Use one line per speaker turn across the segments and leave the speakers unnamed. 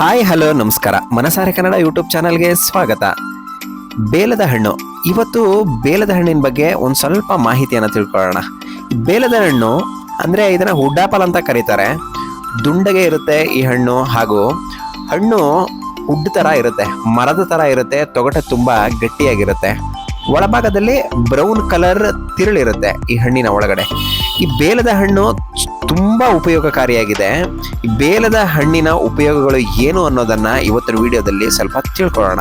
Hi, hello, ನಮಸ್ಕಾರ. ಮನಸಾರೆ Kannada YouTube ಚಾನಲ್ಗೆ ಸ್ವಾಗತ. ಬೇಲದ ಹಣ್ಣು. ಇವತ್ತು ಬೇಲದ ಹಣ್ಣಿನ ಬಗ್ಗೆ ಒಂದು ಸ್ವಲ್ಪ ಮಾಹಿತಿಯನ್ನು ತಿಳ್ಕೊಳ್ಳೋಣ. ಬೇಲದ ಹಣ್ಣು ಅಂದರೆ ಇದನ್ನು ಹುಡ್ಡಾಪಲ್ ಅಂತ ಕರೀತಾರೆ. ದುಂಡಗೆ ಇರುತ್ತೆ ಈ ಹಣ್ಣು ಹಾಗೂ ಹಣ್ಣು ಉಡ್ಡು ಥರ ಇರುತ್ತೆ, ಮರದ ಥರ ಇರುತ್ತೆ, ತೊಗಟೆ ತುಂಬ ಗಟ್ಟಿಯಾಗಿರುತ್ತೆ. ಒಳಭಾಗದಲ್ಲಿ ಬ್ರೌನ್ ಕಲರ್ ತಿರುಳಿರುತ್ತೆ ಈ ಹಣ್ಣಿನ ಒಳಗಡೆ. ಈ ಬೇಲದ ಹಣ್ಣು ತುಂಬ ಉಪಯೋಗಕಾರಿಯಾಗಿದೆ. ಈ ಬೇಲದ ಹಣ್ಣಿನ ಉಪಯೋಗಗಳು ಏನು ಅನ್ನೋದನ್ನ ಇವತ್ತಿನ ವಿಡಿಯೋದಲ್ಲಿ ಸ್ವಲ್ಪ ತಿಳ್ಕೊಳ್ಳೋಣ.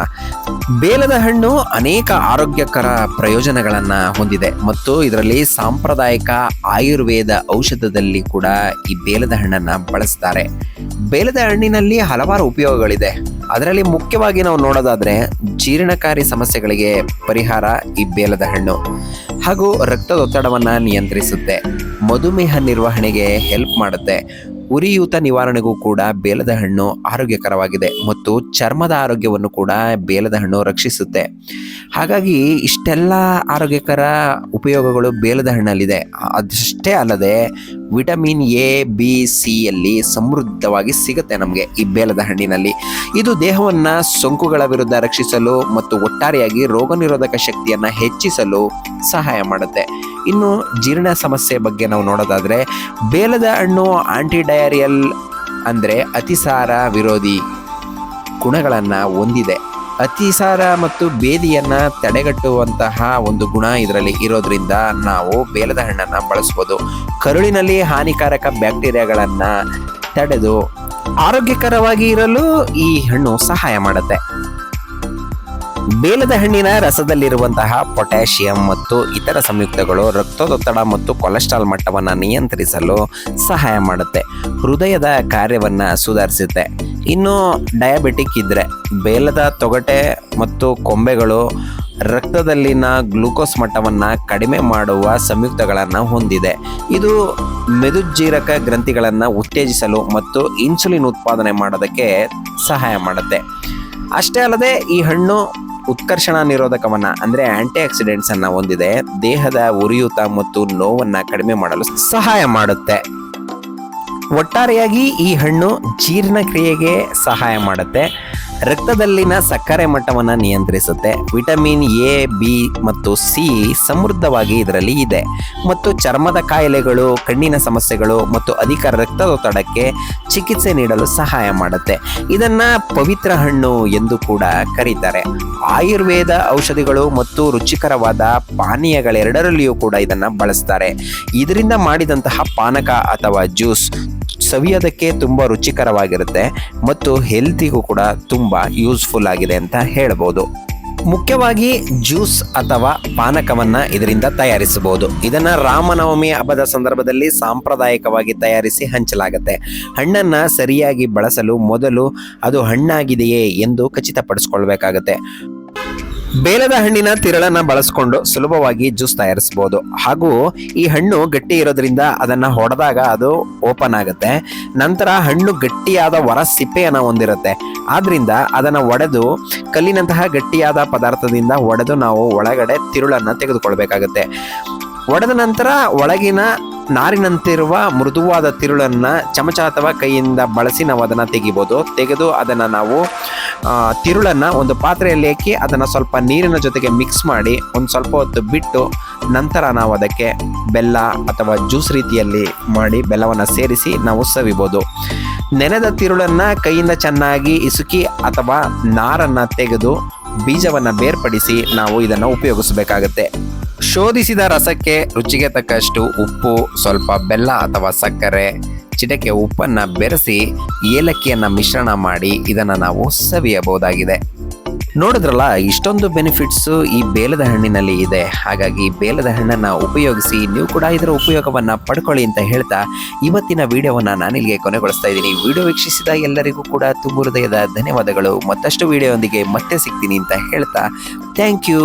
ಬೇಲದ ಹಣ್ಣು ಅನೇಕ ಆರೋಗ್ಯಕರ ಪ್ರಯೋಜನಗಳನ್ನ ಹೊಂದಿದೆ ಮತ್ತು ಇದರಲ್ಲಿ ಸಾಂಪ್ರದಾಯಿಕ ಆಯುರ್ವೇದ ಔಷಧದಲ್ಲಿ ಕೂಡ ಈ ಬೇಲದ ಹಣ್ಣನ್ನ ಬಳಸ್ತಾರೆ. ಬೇಲದ ಹಣ್ಣಿನಲ್ಲಿ ಹಲವಾರು ಉಪಯೋಗಗಳಿದೆ. ಅದರಲ್ಲಿ ಮುಖ್ಯವಾಗಿ ನಾವು ನೋಡೋದಾದ್ರೆ ಜೀರ್ಣಕಾರಿ ಸಮಸ್ಯೆಗಳಿಗೆ ಪರಿಹಾರ ಈ ಬೇಲದ ಹಣ್ಣು. ಹಾಗೂ ರಕ್ತದೊತ್ತಡವನ್ನು ನಿಯಂತ್ರಿಸುತ್ತೆ. ಮಧುಮೇಹ ನಿರ್ವಹಣೆಗೆ ಹೆಲ್ಪ್ ಮಾಡುತ್ತೆ. ಉರಿಯೂತ ನಿವಾರಣೆಗೂ ಕೂಡ ಬೇಲದ ಹಣ್ಣು ಆರೋಗ್ಯಕರವಾಗಿದೆ ಮತ್ತು ಚರ್ಮದ ಆರೋಗ್ಯವನ್ನು ಕೂಡ ಬೇಲದ ಹಣ್ಣು ರಕ್ಷಿಸುತ್ತೆ. ಹಾಗಾಗಿ ಇಷ್ಟೆಲ್ಲ ಆರೋಗ್ಯಕರ ಉಪಯೋಗಗಳು ಬೇಲದ ಹಣ್ಣಲ್ಲಿದೆ. ಅದಷ್ಟೇ ಅಲ್ಲದೆ ವಿಟಮಿನ್ ಎ, ಬಿ ಸಿಯಲ್ಲಿ ಸಮೃದ್ಧವಾಗಿ ಸಿಗುತ್ತೆ ನಮಗೆ ಈ ಬೇಲದ ಹಣ್ಣಿನಲ್ಲಿ. ಇದು ದೇಹವನ್ನು ಸೋಂಕುಗಳ ವಿರುದ್ಧ ರಕ್ಷಿಸಲು ಮತ್ತು ಒಟ್ಟಾರೆಯಾಗಿ ರೋಗ ನಿರೋಧಕ ಶಕ್ತಿಯನ್ನು ಹೆಚ್ಚಿಸಲು ಸಹಾಯ ಮಾಡುತ್ತೆ. ಇನ್ನು ಜೀರ್ಣ ಸಮಸ್ಯೆ ಬಗ್ಗೆ ನಾವು ನೋಡೋದಾದರೆ ಬೇಲದ ಹಣ್ಣು ಆಂಟಿ ಡಯರಿಯಲ್ ಅಂದರೆ ಅತಿಸಾರ ವಿರೋಧಿ ಗುಣಗಳನ್ನು ಹೊಂದಿದೆ. ಅತಿಸಾರ ಮತ್ತು ಬೇದಿಯನ್ನು ತಡೆಗಟ್ಟುವಂತಹ ಒಂದು ಗುಣ ಇದರಲ್ಲಿ ಇರೋದ್ರಿಂದ ನಾವು ಬೇಲದ ಹಣ್ಣನ್ನು ಬಳಸ್ಬೋದು. ಕರುಳಿನಲ್ಲಿ ಹಾನಿಕಾರಕ ಬ್ಯಾಕ್ಟೀರಿಯಾಗಳನ್ನು ತಡೆದು ಆರೋಗ್ಯಕರವಾಗಿ ಇರಲು ಈ ಹಣ್ಣು ಸಹಾಯ ಮಾಡುತ್ತೆ. ಬೇಲದ ಹಣ್ಣಿನ ರಸದಲ್ಲಿರುವಂತಹ ಪೊಟ್ಯಾಷಿಯಂ ಮತ್ತು ಇತರ ಸಂಯುಕ್ತಗಳು ರಕ್ತದೊತ್ತಡ ಮತ್ತು ಕೊಲೆಸ್ಟ್ರಾಲ್ ಮಟ್ಟವನ್ನು ನಿಯಂತ್ರಿಸಲು ಸಹಾಯ ಮಾಡುತ್ತೆ. ಹೃದಯದ ಕಾರ್ಯವನ್ನು ಸುಧಾರಿಸುತ್ತೆ. ಇನ್ನು ಡಯಾಬಿಟಿಕ್ ಇದ್ದರೆ ಬೇಲದ ತೊಗಟೆ ಮತ್ತು ಕೊಂಬೆಗಳು ರಕ್ತದಲ್ಲಿನ ಗ್ಲೂಕೋಸ್ ಮಟ್ಟವನ್ನು ಕಡಿಮೆ ಮಾಡುವ ಸಂಯುಕ್ತಗಳನ್ನು ಹೊಂದಿದೆ. ಇದು ಮೆದುಜ್ಜೀರಕ ಗ್ರಂಥಿಗಳನ್ನು ಉತ್ತೇಜಿಸಲು ಮತ್ತು ಇನ್ಸುಲಿನ್ ಉತ್ಪಾದನೆ ಮಾಡೋದಕ್ಕೆ ಸಹಾಯ ಮಾಡುತ್ತೆ. ಅಷ್ಟೇ ಅಲ್ಲದೆ ಈ ಹಣ್ಣು ಉತ್ಕರ್ಷಣ ನಿರೋಧಕವನ್ನ ಅಂದ್ರೆ ಆಂಟಿ ಆಕ್ಸಿಡೆಂಟ್ಸ್ ಅನ್ನ ಹೊಂದಿದೆ. ದೇಹದ ಉರಿಯೂತ ಮತ್ತು ನೋವನ್ನ ಕಡಿಮೆ ಮಾಡಲು ಸಹಾಯ ಮಾಡುತ್ತೆ. ಒಟ್ಟಾರೆಯಾಗಿ ಈ ಹಣ್ಣು ಜೀರ್ಣಕ್ರಿಯೆಗೆ ಸಹಾಯ ಮಾಡುತ್ತೆ. ರಕ್ತದಲ್ಲಿನ ಸಕ್ಕರೆ ಮಟ್ಟವನ್ನು ನಿಯಂತ್ರಿಸುತ್ತೆ. ವಿಟಮಿನ್ ಎ, ಬಿ ಮತ್ತು ಸಿ ಸಮೃದ್ಧವಾಗಿ ಇದರಲ್ಲಿ ಇದೆ. ಮತ್ತು ಚರ್ಮದ ಕಾಯಿಲೆಗಳು, ಕಣ್ಣಿನ ಸಮಸ್ಯೆಗಳು ಮತ್ತು ಅಧಿಕ ರಕ್ತದೊತ್ತಡಕ್ಕೆ ಚಿಕಿತ್ಸೆ ನೀಡಲು ಸಹಾಯ ಮಾಡುತ್ತೆ. ಇದನ್ನು ಪವಿತ್ರ ಹಣ್ಣು ಎಂದು ಕೂಡ ಕರೀತಾರೆ. ಆಯುರ್ವೇದ ಔಷಧಿಗಳು ಮತ್ತು ರುಚಿಕರವಾದ ಪಾನೀಯಗಳೆರಡರಲ್ಲಿಯೂ ಕೂಡ ಇದನ್ನು ಬಳಸ್ತಾರೆ. ಇದರಿಂದ ಮಾಡಿದಂತಹ ಪಾನಕ ಅಥವಾ ಜ್ಯೂಸ್ ಸವಿಯೋದಕ್ಕೆ ತುಂಬ ರುಚಿಕರವಾಗಿರುತ್ತೆ ಮತ್ತು ಹೆಲ್ತಿಗೂ ಕೂಡ ತುಂಬ ಯೂಸ್ಫುಲ್ ಆಗಿದೆ ಅಂತ ಹೇಳ್ಬೋದು. ಮುಖ್ಯವಾಗಿ ಜ್ಯೂಸ್ ಅಥವಾ ಪಾನಕವನ್ನ ಇದರಿಂದ ತಯಾರಿಸಬಹುದು. ಇದನ್ನ ರಾಮನವಮಿ ಹಬ್ಬದ ಸಂದರ್ಭದಲ್ಲಿ ಸಾಂಪ್ರದಾಯಿಕವಾಗಿ ತಯಾರಿಸಿ ಹಂಚಲಾಗುತ್ತೆ. ಹಣ್ಣನ್ನ ಸರಿಯಾಗಿ ಬಳಸಲು ಮೊದಲು ಅದು ಹಣ್ಣಾಗಿದೆಯೇ ಎಂದು ಖಚಿತಪಡಿಸಿಕೊಳ್ಬೇಕಾಗತ್ತೆ. ಬೇಲದ ಹಣ್ಣಿನ ತಿರಳನ್ನ ಬಳಸ್ಕೊಂಡು ಸುಲಭವಾಗಿ ಜ್ಯೂಸ್ ತಯಾರಿಸಬಹುದು ಹಾಗೂ ಈ ಹಣ್ಣು ಗಟ್ಟಿ ಇರೋದ್ರಿಂದ ಅದನ್ನ ಹೊಡೆದಾಗ ಅದು ಓಪನ್ ಆಗುತ್ತೆ. ನಂತರ ಹಣ್ಣು ಗಟ್ಟಿಯಾದ ಹೊರ ಸಿಪ್ಪೆಯನ್ನು ಹೊಂದಿರುತ್ತೆ. ಆದ್ರಿಂದ ಅದನ್ನ ಒಡೆದು ಕಲ್ಲಿನಂತಹ ಗಟ್ಟಿಯಾದ ಪದಾರ್ಥದಿಂದ ಒಡೆದು ನಾವು ಒಳಗಡೆ ತಿರುಳನ್ನ ತೆಗೆದುಕೊಳ್ಬೇಕಾಗುತ್ತೆ. ಒಡೆದ ನಂತರ ಒಳಗಿನ ನಾರಿನಂತಿರುವ ಮೃದುವಾದ ತಿರುಳನ್ನ ಚಮಚ ಅಥವಾ ಕೈಯಿಂದ ಬಳಸಿ ನಾವು ಅದನ್ನ ತೆಗಿಬೋದು. ತೆಗೆದು ಅದನ್ನ ನಾವು ತಿರುಳನ್ನ ಒಂದು ಪಾತ್ರೆಯಲ್ಲಿ ಹಾಕಿ ಅದನ್ನ ಸ್ವಲ್ಪ ನೀರಿನ ಜೊತೆಗೆ ಮಿಕ್ಸ್ ಮಾಡಿ ಒಂದು ಸ್ವಲ್ಪ ಹೊತ್ತು ಬಿಟ್ಟು ನಂತರ ನಾವು ಅದಕ್ಕೆ ಬೆಲ್ಲ ಅಥವಾ ಜ್ಯೂಸ್ ರೀತಿಯಲ್ಲಿ ಮಾಡಿ ಬೆಲ್ಲವನ್ನು ಸೇರಿಸಿ ನಾವು ಸವಿಬೋದು. ನೆನೆದ ತಿರುಳನ್ನ ಕೈಯಿಂದ ಚೆನ್ನಾಗಿ ಇಸುಕಿ ಅಥವಾ ನಾರನ್ನ ತೆಗೆದು ಬೀಜವನ್ನ ಬೇರ್ಪಡಿಸಿ ನಾವು ಇದನ್ನ ಉಪಯೋಗಿಸಬೇಕಾಗತ್ತೆ. ಶೋಧಿಸಿದ ರಸಕ್ಕೆ ರುಚಿಗೆ ತಕ್ಕಷ್ಟು ಉಪ್ಪು, ಸ್ವಲ್ಪ ಬೆಲ್ಲ ಅಥವಾ ಸಕ್ಕರೆ, ಚಿಟಕೆ ಉಪ್ಪನ್ನು ಬೆರೆಸಿ ಏಲಕ್ಕಿಯನ್ನು ಮಿಶ್ರಣ ಮಾಡಿ ಇದನ್ನು ನಾವು ಸವಿಯಬಹುದಾಗಿದೆ. ನೋಡಿದ್ರಲ್ಲ, ಇಷ್ಟೊಂದು ಬೆನಿಫಿಟ್ಸು ಈ ಬೇಲದ ಹಣ್ಣಿನಲ್ಲಿ ಇದೆ. ಹಾಗಾಗಿ ಬೇಲದ ಹಣ್ಣನ್ನು ಉಪಯೋಗಿಸಿ ನೀವು ಕೂಡ ಇದರ ಉಪಯೋಗವನ್ನು ಪಡ್ಕೊಳ್ಳಿ ಅಂತ ಹೇಳ್ತಾ ಇವತ್ತಿನ ವಿಡಿಯೋವನ್ನು ನಾನಿಲ್ಲಿಗೆ ಕೊನೆಗೊಳಿಸ್ತಾ ಇದ್ದೀನಿ. ವಿಡಿಯೋ ವೀಕ್ಷಿಸಿದ ಎಲ್ಲರಿಗೂ ಕೂಡ ತುಂಬ ಹೃದಯದ ಧನ್ಯವಾದಗಳು. ಮತ್ತಷ್ಟು ವಿಡಿಯೋದೊಂದಿಗೆ ಮತ್ತೆ ಸಿಗ್ತೀನಿ ಅಂತ ಹೇಳ್ತಾ ಥ್ಯಾಂಕ್ ಯು.